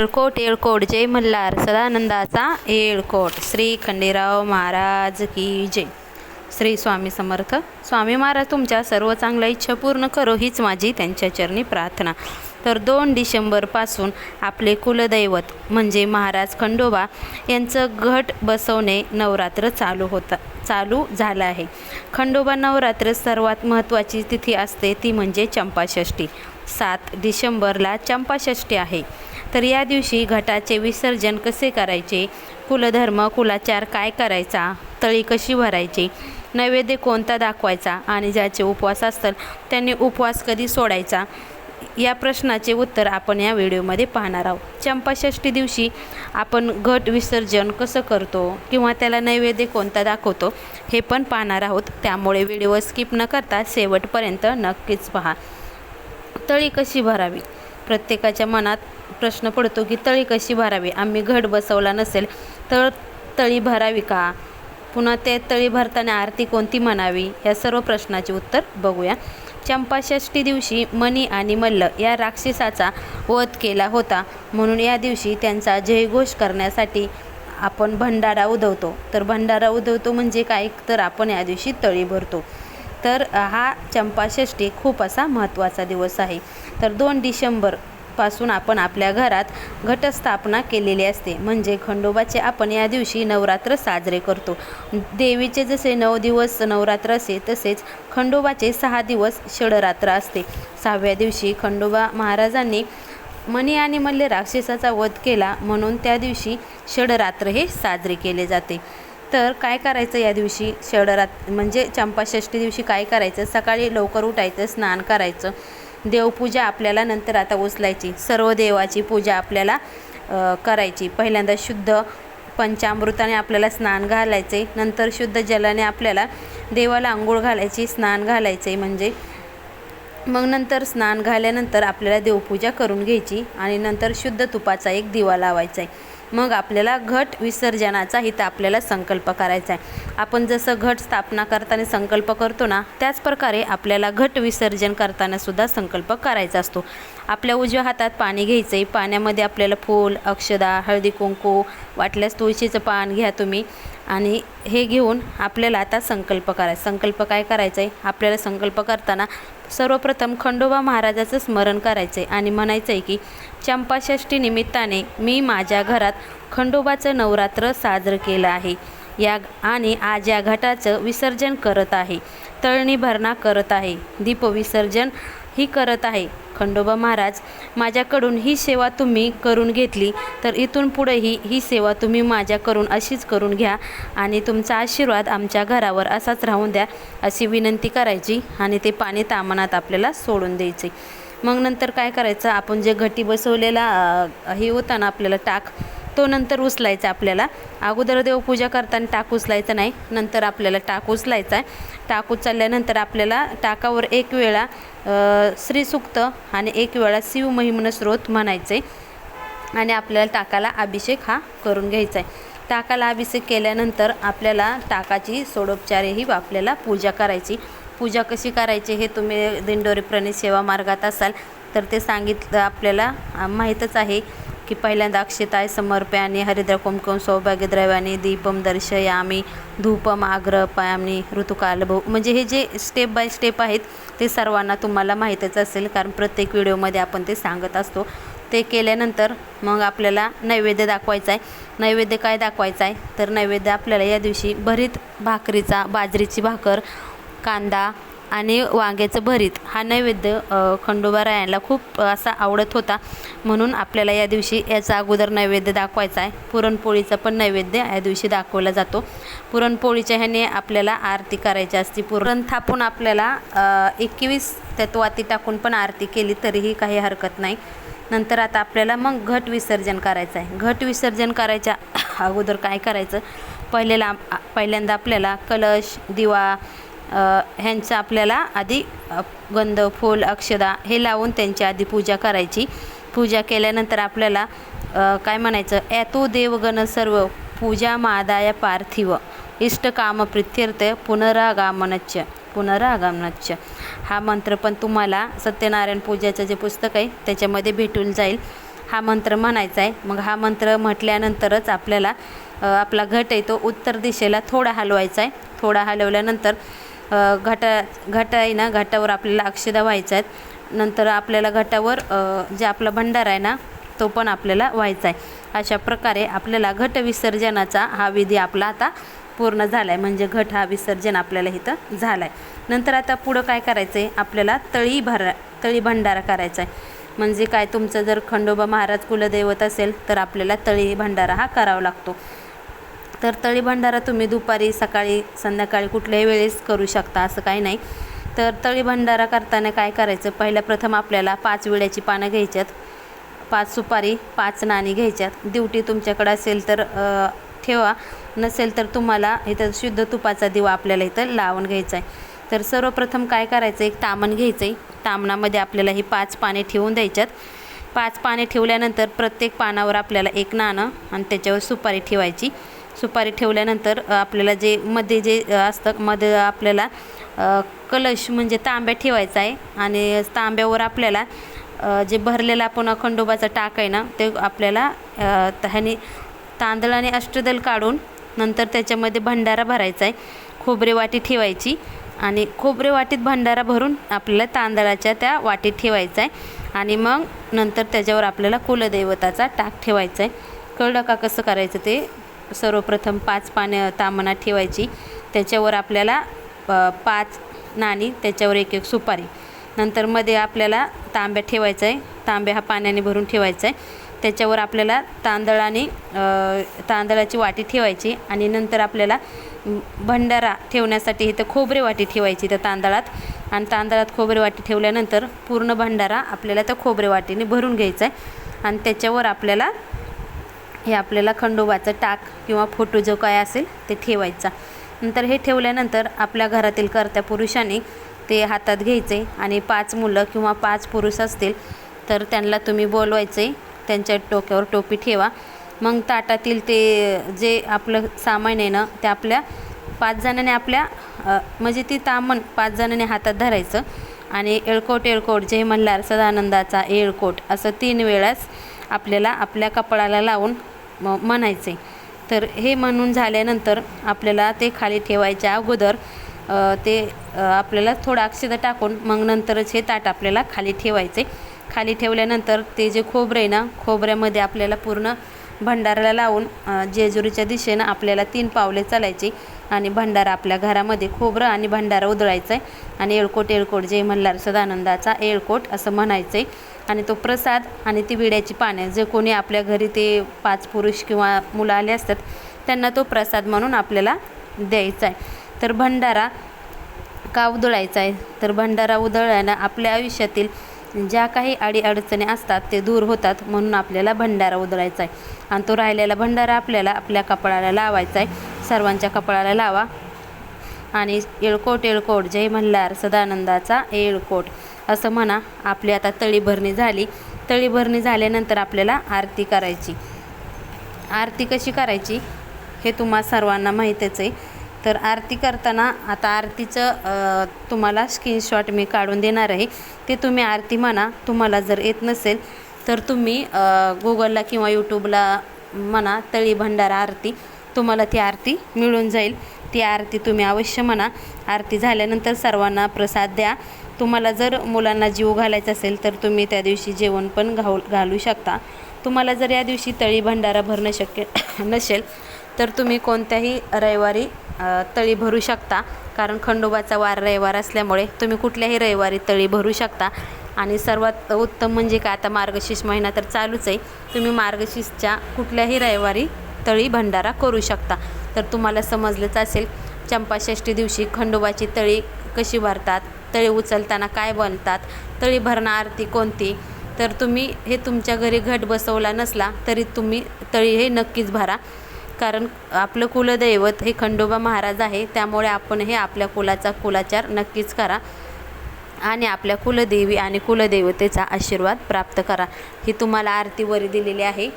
येळकोट येळकोट जय मल्हार. सदानंदाचा येळकोट. श्री खंडेराव महाराज की जय. श्री स्वामी समर्थ. स्वामी महाराज तुमच्या सर्व चांगल्या इच्छा पूर्ण करो हीच माझी त्यांच्या चरणी प्रार्थना. तर दोन डिसेंबरपासून आपले कुलदैवत म्हणजे महाराज खंडोबा यांचं घट बसवणे नवरात्र चालू होतं चालू झालं आहे. खंडोबा नवरात्र सर्वात महत्त्वाची तिथी असते ती म्हणजे चंपाषष्ठी. सात डिसेंबरला चंपाषष्ठी आहे. तर या दिवशी घटाचे विसर्जन कसे करायचे? कुलधर्म कुलाचार काय करायचा? तळी कशी भरायची? नैवेद्य कोणता दाखवायचा? आणि ज्याचे उपवास असतात त्यांनी उपवास कधी सोडायचा? या प्रश्नाचे उत्तर आपण या व्हिडिओमध्ये पाहणार आहोत. चंपाषष्ठी दिवशी आपण घट विसर्जन कसं करतो किंवा त्याला नैवेद्य कोणता दाखवतो हे पण पाहणार आहोत. त्यामुळे व्हिडिओ स्किप न करता शेवटपर्यंत नक्कीच पहा. तळी कशी भरावी? प्रत्येकाच्या मनात प्रश्न पडतो की तळी कशी भरावी? आम्ही घट बसवला नसेल तर तळी भरावी का? पुन्हा ते तळी भरताना आरती कोणती म्हणावी? या सर्व प्रश्नाचे उत्तर बघूया. चंपाषष्ठी दिवशी मणी आणि मल्ल या राक्षसाचा वध केला होता. म्हणून या दिवशी त्यांचा जयघोष करण्यासाठी आपण भंडारा उदवतो तर भंडारा उदवतो म्हणजे काय? तर आपण या दिवशी तळी भरतो. तर हा चंपाषष्ठी खूप असा महत्त्वाचा दिवस आहे. तर दोन डिसेंबर पासून आपण आपल्या घरात घटस्थापना केलेली असते. म्हणजे खंडोबाचे आपण या दिवशी नवरात्र साजरे करतो. देवीचे जसे नऊ दिवस नवरात्र असे तसेच खंडोबाचे सहा दिवस षडरात्र असते. सहाव्या दिवशी खंडोबा महाराजांनी मणी आणि मल्ले राक्षसाचा वध केला म्हणून त्या दिवशी षडरात्र हे साजरे केले जाते. तर काय करायचं या दिवशी? षडरात म्हणजे चंपाषष्ठी दिवशी काय करायचं? सकाळी लवकर उठायचं स्नान करायचं. देवपूजा आपल्याला नंतर आता उचलायची. सर्व देवाची पूजा आपल्याला करायची. पहिल्यांदा शुद्ध पंचामृताने आपल्याला स्नान घालायचे. नंतर शुद्ध जलाने आपल्याला देवाला आंघोळ घालायची स्नान घालायचे म्हणजे. मग नंतर स्नान घाल्यानंतर आपल्याला देवपूजा करून घ्यायची आणि नंतर शुद्ध तुपाचा एक दिवा लावायचा आहे मग आपल्याला घट विसर्जनाचा इथं आपल्याला संकल्प करायचा आहे. आपण जसं घट स्थापना करताना संकल्प करतो ना त्याच प्रकारे आपल्याला घट विसर्जन करताना सुद्धा संकल्प करायचा असतो. आपल्या उजव्या हातात पाणी घ्यायचं आहे पाण्यामध्ये आपल्याला फूल अक्षदा हळदी कुंकू वाटल्यास तुळशीचं पान घ्या तुम्ही. आणि हे घेऊन आपल्याला आता संकल्प करायचा. संकल्प काय करायचा आहे आपल्याला संकल्प करताना सर्वप्रथम खंडोबा महाराजाचं स्मरण करायचं आहे आणि म्हणायचं आहे की चंपाषष्ठी निमित्ताने मी माझ्या घरात खंडोबाचं नवरात्र साजरं केलं आहे. या आणि आज या घटाचं विसर्जन करत आहे. तळणी भरणा करत आहे. दीपविसर्जन ही करत आहे. खंडोबा महाराज माझ्याकडून ही सेवा तुम्ही करून घेतली तर इथून पुढेही ही सेवा तुम्ही माझ्याकडून अशीच करून घ्या आणि तुमचा आशीर्वाद आमच्या घरावर असाच राहून द्या अशी विनंती करायची आणि ते पाणी तामनात आपल्याला सोडून द्यायचे. मग नंतर काय करायचं? आपण जे घटी बसवलेला हे होता ना आपल्याला टाक तो नंतर उचलायचा आपल्याला. अगोदर देवपूजा करताना टाक उचलायचा नाही नंतर आपल्याला टाक उचलायचा आहे. टाक उचलल्यानंतर आपल्याला टाकावर एक वेळा श्रीसूक्त श्रीसुक्त आणि एक वेळा शिव महिमन स्रोत म्हणायचे. आणि आपल्याला टाकाला अभिषेक हा करून घ्यायचा आहे. टाकाला अभिषेक केल्यानंतर आपल्याला टाकाची सोडोपचारेही आपल्याला पूजा करायची. पूजा कशी करायची हे तुम्ही दिंडोरी प्रणित सेवा मार्गात असाल तर ते सांगितलं आपल्याला माहीतच आहे. की पहिल्यांदा अक्षताय समर्प्याने हरिद्र कुमकुम सौभाग्यद्रव्याने दीपम दर्शयामी धूपम आग्रपायामी ऋतुकालभव म्हणजे हे जे स्टेप बाय स्टेप आहेत ते सर्वांना तुम्हाला माहीतच असेल कारण प्रत्येक व्हिडिओमध्ये आपण ते सांगत असतो. ते केल्यानंतर मग आपल्याला नैवेद्य दाखवायचा आहे नैवेद्य काय दाखवायचा आहे तर नैवेद्य आपल्याला या दिवशी भरीत भाकरीचा बाजरीची भाकर कांदा आणि वांग्याचं भरीत. हा नैवेद्य खंडोबा रायांना खूप असा आवडत होता. म्हणून आपल्याला या दिवशी याचा अगोदर नैवेद्य दाखवायचा आहे. पुरणपोळीचा पण नैवेद्य या दिवशी दाखवला जातो. पुरणपोळीच्या ह्याने आपल्याला आरती करायची असते. पुरण थापून आपल्याला एकवीस त्यात वाती टाकून पण आरती केली तरीही काही हरकत नाही. नंतर आता आपल्याला मग घट विसर्जन करायचं आहे. घट विसर्जन करायच्या अगोदर काय करायचं? पहिल्याला पहिल्यांदा आपल्याला कलश दिवा ह्यांचं आपल्याला आधी गंध फूल अक्षदा हे लावून त्यांची आधी पूजा करायची. पूजा केल्यानंतर आपल्याला काय म्हणायचं? ॲतो देवगण सर्व पूजा मादाय पार्थिव. इष्टकाम प्रित्यर्थ पुनरागामनच पुनरागमनच हा मंत्र पण तुम्हाला सत्यनारायण पूजेचं जे पुस्तक आहे त्याच्यामध्ये भेटून जाईल. हा मंत्र म्हणायचा आहे. मग हा मंत्र म्हटल्यानंतरच आपल्याला आपला घट आहे तो उत्तर दिशेला थोडा हलवायचा आहे. थोडा हलवल्यानंतर घट घट आहे ना घाटावर आपल्याला अक्षदा व्हायचं आहेत. नंतर आपल्याला घटावर जे आपला भंडार आहे ना तो पण आपल्याला व्हायचा आहे. अशा प्रकारे आपल्याला घट विसर्जनाचा हा विधी आपला आता पूर्ण झाला आहे म्हणजे घट हा विसर्जन आपल्याला इथं झाला आहे नंतर आता पुढं काय करायचं आहे आपल्याला तळी भरा तळी भंडारा करायचा आहे. म्हणजे काय तुमचं जर खंडोबा महाराज कुलदैवत असेल तर आपल्याला तळी भंडारा हा करावा लागतो. तर तळी भंडारा तुम्ही दुपारी सकाळी संध्याकाळी कुठल्याही वेळेस करू शकता असं काही नाही. तर तळी भंडारा करताना काय करायचं? पहिल्या प्रथम आपल्याला पाच विड्याची पानं घ्यायच्यात. पाच सुपारी पाच नाणी घ्यायच्यात. दिवटी तुमच्याकडे असेल तर ठेवा. नसेल तर तुम्हाला इथं शुद्ध तुपाचा दिवा आपल्याला इथं लावून घ्यायचा आहे तर सर्वप्रथम काय करायचं एक तामण घ्यायचं आहे तामणामध्ये आपल्याला ही पाच पाने ठेवून द्यायच्यात. पाच पाने ठेवल्यानंतर प्रत्येक पानावर आपल्याला एक नाणं आणि त्याच्यावर सुपारी ठेवायची. सुपारी ठेवल्यानंतर आपल्याला जे मध्ये जे असतं मध्ये आपल्याला कलश म्हणजे तांब्या ठेवायचा आहे आणि तांब्यावर आपल्याला जे भरलेला आपण खंडोबाचा टाक आहे ना ते आपल्याला ह्याने तांदळ आणि अष्टदल काढून नंतर त्याच्यामध्ये भंडारा भरायचा आहे खोबरे वाटी ठेवायची आणि खोबरे वाटीत भंडारा भरून आपल्याला तांदळाच्या त्या वाटीत ठेवायचा आहे आणि मग नंतर त्याच्यावर आपल्याला कुलदैवताचा टाक ठेवायचा आहे. कळलं का कसं करायचं ते? सर्वप्रथम पाच पानं तामणात ठेवायची. त्याच्यावर आपल्याला पाच नाणी त्याच्यावर एक एक सुपारी. नंतर मध्ये आपल्याला तांब्या ठेवायचा आहे. तांब्या हा पाण्याने भरून ठेवायचा आहे. त्याच्यावर आपल्याला तांदळ आणि तांदळाची वाटी ठेवायची आणि नंतर आपल्याला भंडारा ठेवण्यासाठी इथं खोबरे वाटी ठेवायची त्या तांदळात. आणि तांदळात खोबरे वाटी ठेवल्यानंतर पूर्ण भंडारा आपल्याला त्या खोबरे वाटीने भरून घ्यायचा आहे. आणि त्याच्यावर आपल्याला हे आपल्याला खंडोबाचं टाक किंवा फोटो जो काय असेल ते ठेवायचा. नंतर हे ठेवल्यानंतर आपल्या घरातील कर्त्या पुरुषाने ते हातात घ्यायचे आणि पाच मुलं किंवा पाच पुरुष असतील तर त्यांना तुम्ही बोलवायचे त्यांच्या टोक्यावर टोपी ठेवा. मग ताटातील ते जे आपलं सामान आहे ना ते आपल्या पाच जणांनी आपल्या म्हणजे ती तामण पाच जणांनी हातात धरायचं आणि येळकोट येळकोट जे मल्हार सदानंदाचा येळकोट असं तीन वेळास आपल्याला आपल्या कपाळाला लावून म म्हणायचे. तर हे म्हणून झाल्यानंतर आपल्याला ते खाली ठेवायच्या अगोदर ते आपल्याला थोडं अक्षदा टाकून मग नंतरच हे ताट आपल्याला खाली ठेवायचे. खाली ठेवल्यानंतर ते जे खोबरं आहे ना खोबऱ्यामध्ये आपल्याला पूर्ण भंडाराला लावून जेजुरीच्या दिशेनं आपल्याला तीन पावले चालायची आणि भंडारा आपल्या घरामध्ये खोबरं आणि भंडारा उधळायचा आहे आणि येळकोट येळकोट जय मल्हार सदानंदाचा येळकोट असं म्हणायचं आहे आणि तो प्रसाद आणि ती विड्याची पाने जे कोणी आपल्या घरी ते पाच पुरुष किंवा मुलं आले असतात त्यांना तो प्रसाद म्हणून आपल्याला द्यायचा आहे तर भंडारा का उधळायचा आहे तर भंडारा उधळल्यानं आपल्या आयुष्यातील ज्या काही अडीअडचणी असतात ते दूर होतात म्हणून आपल्याला भंडारा उधळायचा आहे. आणि तो राहिलेला भंडारा आपल्याला आपल्या कपाळाला लावायचा आहे. सर्वांच्या कपाळाला लावा. आणि येळकोट येळकोट जय मल्हार सदानंदाचा येळकोट. असं म्हणा आपली आता तळी भरणी झाली. तळी भरणी झाल्यानंतर आपल्याला आरती करायची. आरती कशी करायची हे तुम्हा सर्वांना माहीतच आहे. तर आरती करताना आता आरतीचं तुम्हाला स्क्रीनशॉट मी काढून देणार आहे. ते तुम्ही आरती म्हणा तुम्हाला जर येत नसेल तर तुम्ही गुगलला किंवा यूट्यूबला म्हणा तळी भंडारा आरती तुम्हाला ती आरती मिळून जाईल. ती आरती तुम्ही अवश्य म्हणा. आरती झाल्यानंतर सर्वांना प्रसाद द्या. तुम्हाला जर मुलांना जीव घालायचा असेल तर तुम्ही त्या दिवशी जेवण पण घाऊ घालू शकता. तुम्हाला जर या दिवशी तळी भंडारा भरणं शक्य नसेल तर तुम्ही कोणत्याही रविवारी तळी भरू शकता. कारण खंडोबाचा वार रविवार असल्यामुळे तुम्ही कुठल्याही रविवारी तळी भरू शकता. आणि सर्वात उत्तम म्हणजे काय? आता मार्गशीर्ष महिना तर चालूच आहे. तुम्ही मार्गशीर्षच्या कुठल्याही रविवारी तळी भंडारा करू शकता. तर तुम्हाला समजलंच असेल चंपाषष्ठी दिवशी खंडोबाची तळी कशी भरतात? तळी उचलताना काय बनतात? तळी भरणं आरती कोणती? तर तुम्ही हे तुमच्या घरी घट बसवला नसला तरी तुम्ही तळी हे नक्कीच भरा. कारण आपलं कुलदैवत हे खंडोबा महाराज आहे त्यामुळे आपण हे आपल्या कुलाचा कुलाचार नक्कीच करा आणि आपल्या कुलदेवी आणि कुलदेवतेचा आशीर्वाद प्राप्त करा. ही तुम्हाला आरतीवरी दिलेली आहे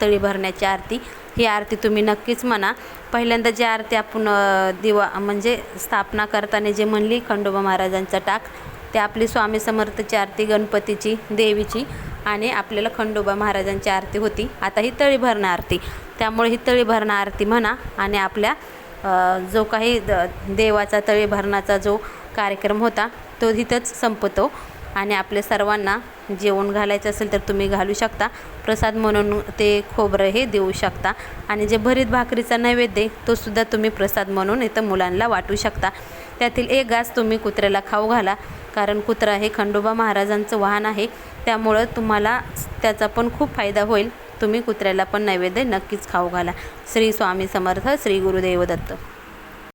तळी भरण्याची आरती. ही आरती तुम्ही नक्कीच म्हणा. पहिल्यांदा जी आरती आपण दिवा म्हणजे स्थापना करताना जे म्हणली खंडोबा महाराजांचा टाक ते आपली स्वामी समर्थची आरती गणपतीची देवीची आणि आपल्याला खंडोबा महाराजांची आरती होती. आता ही तळी भरणं आरती. त्यामुळे ही तळी भरणं आरती म्हणा आणि आपल्या जो काही द देवाचा तळी भरणाचा जो कार्यक्रम होता तो तिथंच संपतो. आणि आपल्या सर्वांना जेवण घालायचं असेल तर तुम्ही घालू शकता. प्रसाद म्हणून ते खोबरं हे देऊ शकता. आणि जे भरीत भाकरीचा नैवेद्य तोसुद्धा तो सुद्धा तुम्ही प्रसाद म्हणून इथं मुलांना वाटू शकता. त्यातील एक गास तुम्ही कुत्र्याला खाऊ घाला कारण कुत्रा हे खंडोबा महाराजांचं वाहन आहे. त्यामुळं तुम्हाला त्याचा पण खूप फायदा होईल. तुम्ही कुत्र्याला पण नैवेद्य नक्कीच खाऊ घाला. श्री स्वामी समर्थ श्री गुरुदेव दत्त.